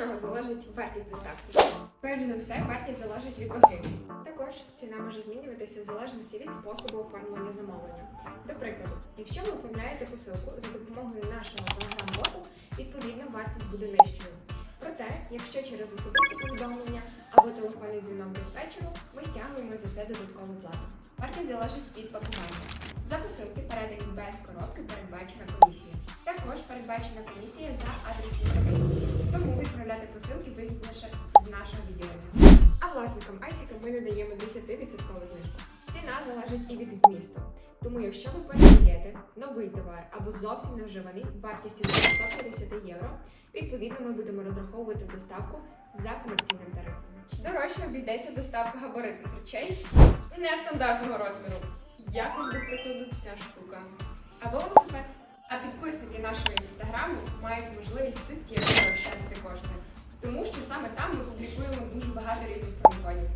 чого залежить вартість доставки? Перш за все, вартість залежить від ваги. Також ціна може змінюватися в залежності від способу оформлення замовлення. До прикладу, якщо ви оформляєте посилку за допомогою нашого телеграм-боту, відповідно вартість буде нижчою. Проте, якщо через особисті повідомлення або телефонний дзвінок диспетчеру, ми стягуємо за це додаткову плату. Вартість залежить від пакування. За посилки передані без коробки передбачена комісія. Також передбачена комісія за відправляти посилки вигідніше з нашого відділення. А власникам Айсіка ми надаємо 10% знижку. Ціна залежить і від вмісту. Тому, якщо ви передаєте новий товар або зовсім не вживаний вартістю до 150 євро, відповідно ми будемо розраховувати доставку за комерційним тарифом. Дорожче обійдеться доставка габаритних речей нестандартного розміру. Як ось, до прикладу, ця штука. Або велосипед. А підписники нашого інстаграму мають like